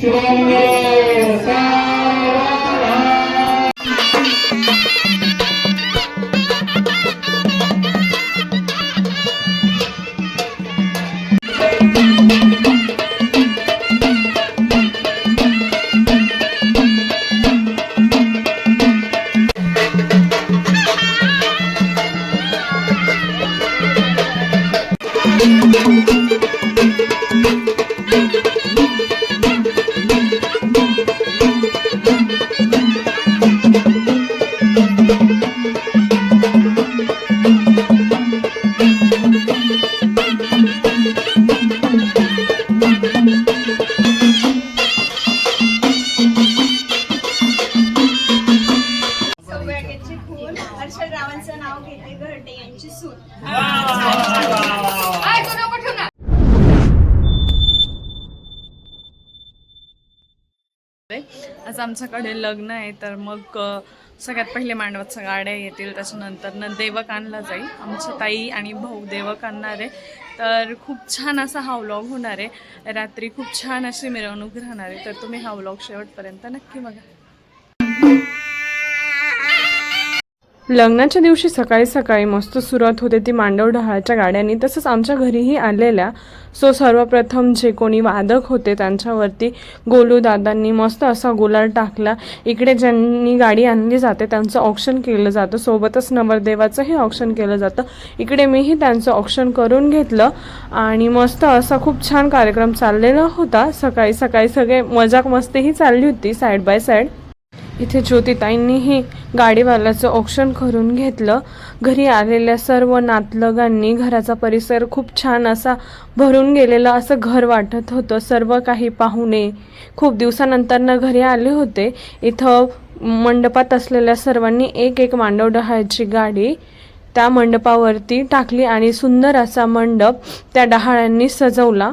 Şuranlar आज आमच्याकडे लग्न आहे तर मग सगळ्यात पहिले मांडवाच्या गाड्या येतील त्याच्यानंतर न देवक आणला जाईल. आमच्या ताई आणि भाऊ देवक आणणार आहे. तर खूप छान असा हा व्लॉग होणार आहे. रात्री खूप छान अशी मिरवणूक राहणार आहे. तर तुम्ही हा व्लॉग शेवटपर्यंत नक्की बघा. लग्नाच्या दिवशी सकाळी सकाळी मस्त सुरुवात होते ती मांडव ढहाळच्या गाड्यांनी. तसंच आमच्या घरीही आलेल्या. सो सर्वप्रथम जे कोणी वादक होते त्यांच्यावरती गोलू दादांनी मस्त असा गुलाल टाकला. इकडे ज्यांनी गाडी आणली जाते त्यांचं ऑप्शन केलं जातं. सोबतच नवरदेवाचंही ऑप्शन केलं जातं. इकडे मीही त्यांचं ऑप्शन करून घेतलं. आणि मस्त असा खूप छान कार्यक्रम चाललेला होता. सकाळी सकाळी सगळे मजाक मस्तीही चालली होती साईड बाय साईड इथे ज्योतिताईंनीही गाडीवाल्याचं ऑप्शन करून घेतलं. घरी आलेल्या सर्व नातलगांनी घराचा परिसर खूप छान असा भरून गेलेला असं घर वाटत होतं. सर्व काही पाहुणे खूप दिवसानंतरनं घरी आले होते. इथं मंडपात असलेल्या सर्वांनी एक एक मांडव डहाळची गाडी त्या मंडपावरती टाकली आणि सुंदर असा मंडप त्या डहाळ्यांनी सजवला.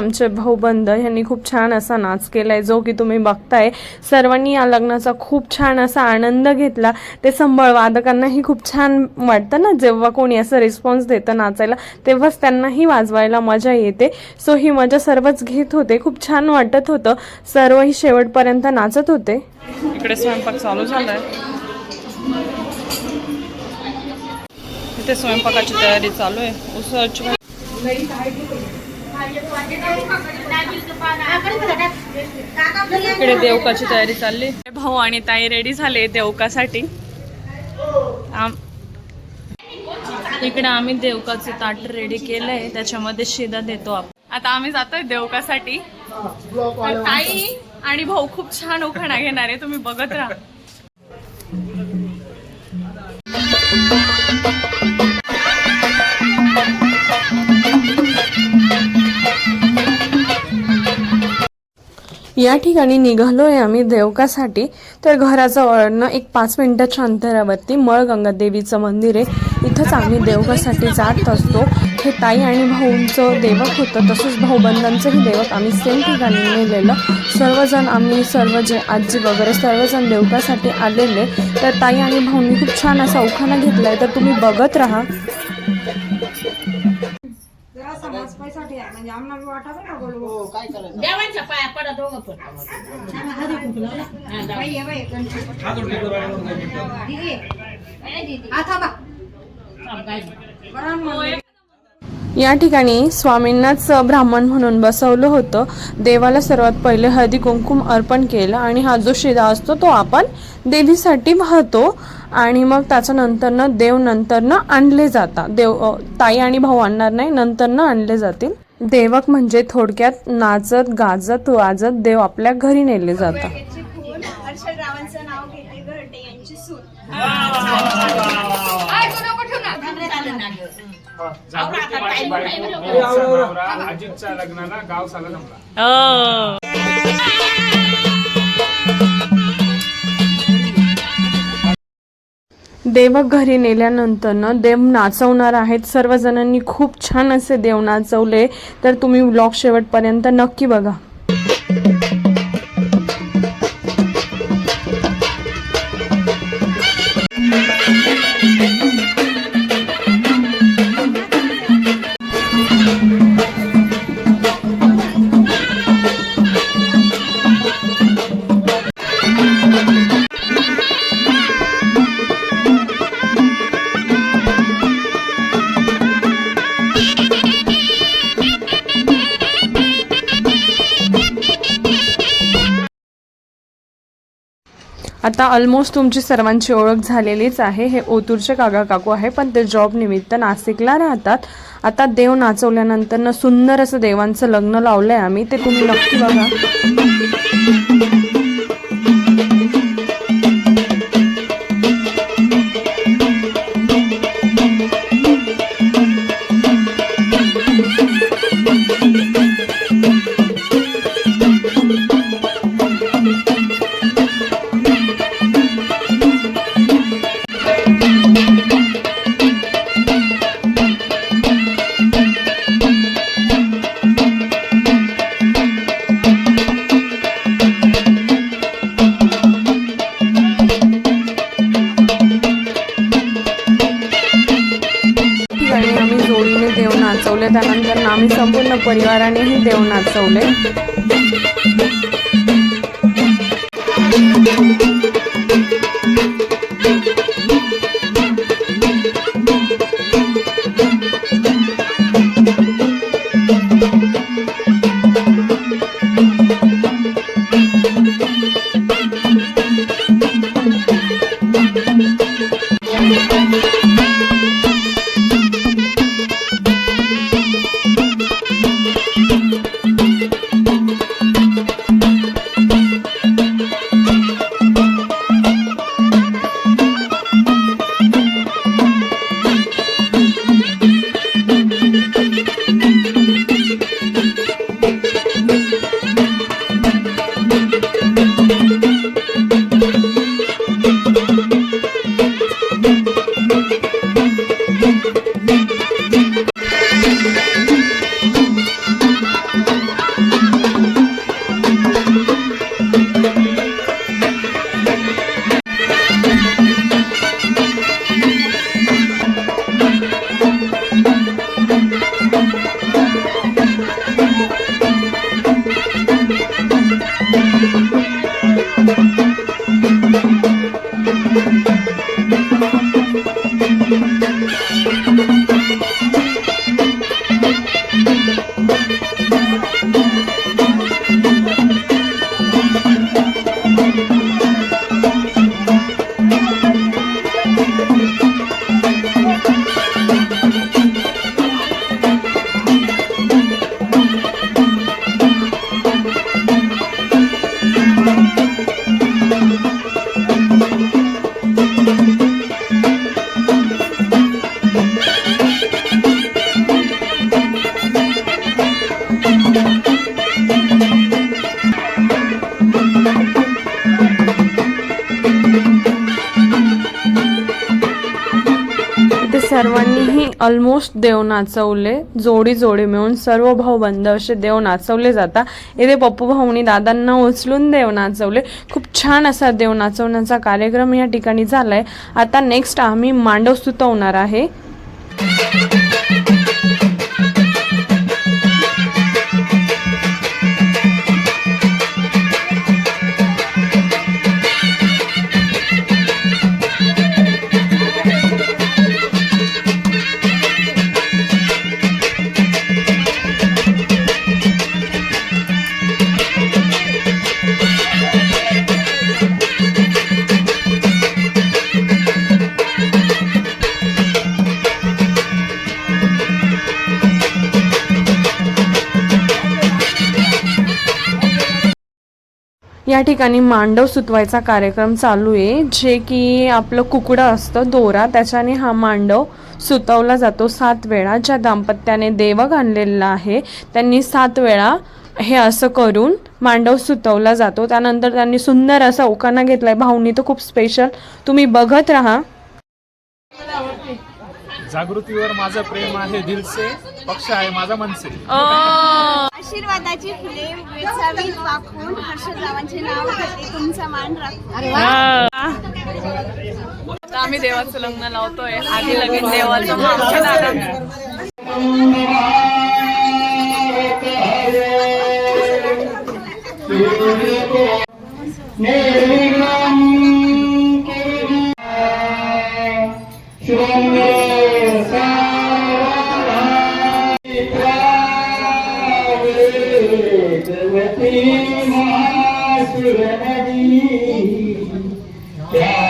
आमचे भाऊबंद यांनी खूप छान असा नाच केलाय जो की तुम्ही बघताय. सर्वांनी या लग्नाचा खूप छान असा आनंद घेतला. ते संबळ वादकांनाही खूप छान वाटतं ना जेव्हा कोणी असं रिस्पॉन्स देतं नाचायला तेव्हाच त्यांनाही वाजवायला मजा येते. सो ही मजा सर्वच घेत होते. खूप छान वाटत होतं. सर्वही शेवटपर्यंत नाचत होते. इकडे स्वयंपाक चालू झालाय. इथे स्वयंपाकाची तयारी चालू आहे. उसळ इकडे देवकाची तयारी चालली. भाऊ आणि ताई रेडी झाले देवकासाठी. आम- इकडे आम्ही देवकाचे ताट रेडी केलंय. त्याच्यामध्ये शिदा देतो आपण. आता आम्ही जातोय देवकासाठी. ताई आणि भाऊ खूप छान उखाणा घेणार आहे. तुम्ही बघत राहा. या ठिकाणी निघालोय आम्ही देवकासाठी. तर घराजवळनं एक पाच मिनिटाच्या अंतरावरती मळगंगा देवीचं मंदिर आहे. इथंच आम्ही देवकासाठी जात असतो. हे ताई आणि भाऊंचं देवक होतं. तसंच भाऊबंधांचंही देवक आम्ही सेम ठिकाणी नेलेलं. सर्वजण आम्ही सर्व जे आजी वगैरे सर्वजण देवकासाठी आलेले. तर ताई आणि भाऊंनी खूप छान असा उखाणा आहे तर तुम्ही बघत राहा. देवांच्या पाया पडा दोघं पण. या ठिकाणी स्वामींनाच ब्राह्मण म्हणून बसवलं होतं. देवाला सर्वात पहिले हळदी कुंकुम अर्पण केलं आणि हा जो शिदा असतो तो आपण देवीसाठी वाहतो. आणि मग त्याच्यानंतरनं देव नंतरनं आणले जातात. देव अ, ताई आणि भाऊ आणणार नाही नंतरनं आणले जातील. देवक म्हणजे थोडक्यात नाचत गाजत वाजत देव आपल्या घरी नेले जातात. अजितच्या लग्नाला गाव साला जमला. देव घरी नेल्यानंतरनं देव नाचवणार आहेत. सर्वजणांनी खूप छान असे देव नाचवले. तर तुम्ही ब्लॉग शेवटपर्यंत नक्की बघा. आता ऑलमोस्ट तुमची सर्वांची ओळख झालेलीच आहे. हे ओतूरचे काका काकू आहे पण ते जॉब निमित्त नाशिकला राहतात. आता देव नाचवल्यानंतर सुंदर असं देवांचं लग्न लावलंय आम्ही. ते तुम्ही नक्की बघा. आम्ही संपूर्ण परिवारानेही देव नाचवले Thank you. ऑलमोस्ट देव नाचवले जोडी जोडी मिळून सर्व भाऊ बंद असे देव नाचवले जातात इथे पप्पू भाऊनी दादांना उचलून देव नाचवले. खूप छान असा देव नाचवण्याचा कार्यक्रम या ठिकाणी झालाय. आता नेक्स्ट आम्ही मांडव सुतवणार आहे. या ठिकाणी मांडव सुतवायचा कार्यक्रम चालू आहे जे की आपलं कुकडं असतं दोरा त्याच्याने हा मांडव सुतवला जातो सात वेळा ज्या दाम्पत्याने देवक आणलेला आहे त्यांनी सात वेळा हे असं करून मांडव सुतवला जातो. त्यानंतर त्यांनी सुंदर असा उकाना घेतलाय. भाऊनी तो खूप स्पेशल तुम्ही बघत राहा. जागृतीवर माझं प्रेम आहे दिलसे पक्ष आहे माझा मनसे. आशीर्वादाची फुले वेचावीत वाकून. हर्षदरावांचे नाव घेते तुमचा मान राखून. आता आम्ही देवाचं लग्न लावतोय. आधी लगेच देवाचं आमच्या दादांचं लक्ष्मीपते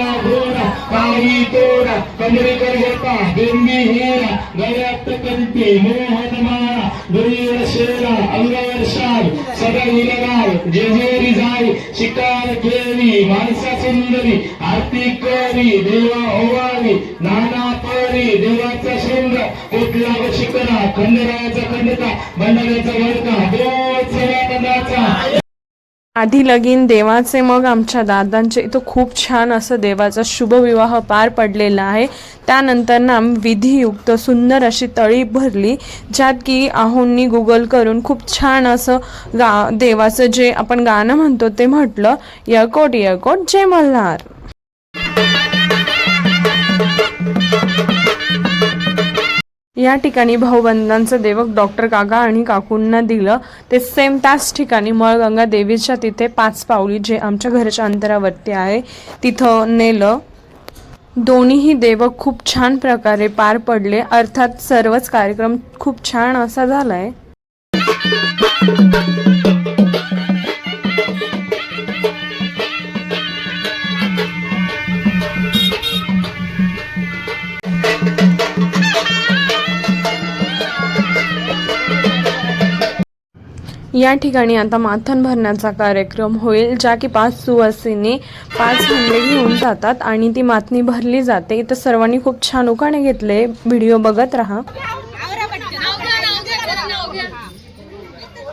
जमिनी तोड तोडा नेरा घोडा काळी कमरेकर होता बिंबी हिरा गळ्यात कंटे मोहन माळा गुरीवर शेरा अंगावर शाल सदा उलगाव जेजेरी जाय शिकार खेळी माणसा सुंदरी आरती करी देवा ओवाळी नाना परी देवाचा शृंग कुठला शिकरा खंडरायाचा खंडता मंडळाचा वडका बोल सदानंदाचा आधी लगीन देवाचे मग आमच्या दादांचे. इथं खूप छान असं देवाचा शुभविवाह पार पडलेला आहे. त्यानंतर ना विधियुक्त सुंदर अशी तळी भरली ज्यात की आहोंनी गुगल करून खूप छान असं गा देवाचं जे आपण गाणं म्हणतो ते म्हटलं यकोट यकोट जय मल्हार. या ठिकाणी भाऊबंधांचं देवक डॉक्टर काका आणि काकूंना दिलं. ते सेम त्याच ठिकाणी मळगंगा देवीच्या तिथे पाच पावली जे आमच्या घराच्या अंतरावरती आहे तिथं नेलं. दोन्हीही देवक खूप छान प्रकारे पार पडले. अर्थात सर्वच कार्यक्रम खूप छान असा झालाय. या ठिकाणी आता माथन भरण्याचा कार्यक्रम होईल ज्या की पाच सुवासिनी पाच हंडे घेऊन जातात आणि ती मातनी भरली जाते. इथं सर्वांनी खूप छान उखाणे घेतले. व्हिडिओ बघत राहा.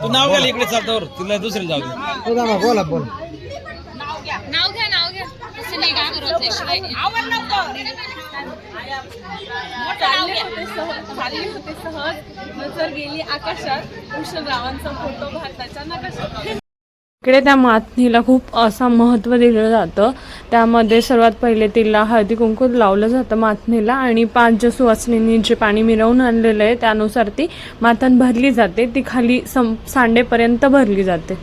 तू नाव घ्या इकडे चालतावर तिला दुसरे जाऊ दे. बोला बोला. नाव घ्या नाव घ्या. चालले होते सहज चालले होते सहज. नजर गेली आकाशात. कुशलरावांचा फोटो भारताच्या नकाशात. इकडे त्या मातनीला खूप असं महत्त्व दिलं जातं. त्यामध्ये सर्वात पहिले तिला हळदी कुंकू लावलं जातं मातनीला आणि पाच ज्या सुवासिनींनी जे पाणी मिरवून आणलेलं आहे त्यानुसार ती मातन भरली जाते. ती खाली सं सांडेपर्यंत भरली जाते.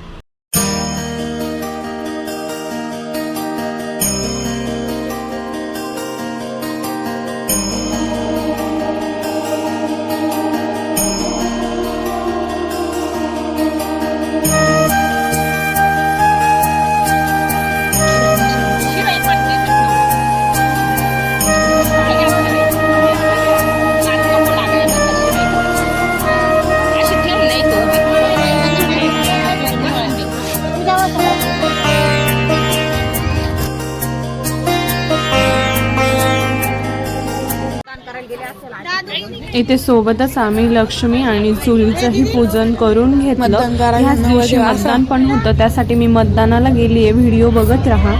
इथे सोबतच आम्ही लक्ष्मी आणि चुलीचंही पूजन करून घेतलं. ह्याच दिवशी मतदान पण होतं त्यासाठी मी मतदानाला गेली आहे. व्हिडिओ बघत राहा.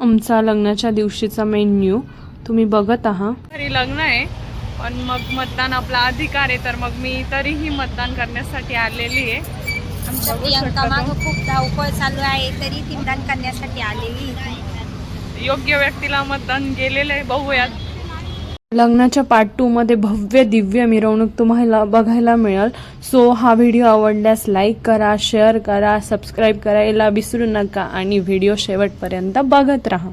आमचा लग्नाच्या दिवशीचा मेन्यू तुम्ही बघत आहात घरी लग्न आहे पण मग मतदान आपला अधिकार आहे तर मग मी तरीही मतदान करण्यासाठी आलेली आहे. आमच्या प्रियंका मागं खूप धावपळ चालू आहे तरी ती मतदान करण्यासाठी आलेली योग्य व्यक्तीला मतदान गेलेलं आहे. बघूयात. लग्नाच्या पार्ट टूमध्ये भव्य दिव्य मिरवणूक तुम्हाला बघायला मिळेल. सो हा व्हिडिओ आवडल्यास लाईक करा शेअर करा सबस्क्राईब करायला विसरू नका आणि व्हिडिओ शेवटपर्यंत बघत राहा.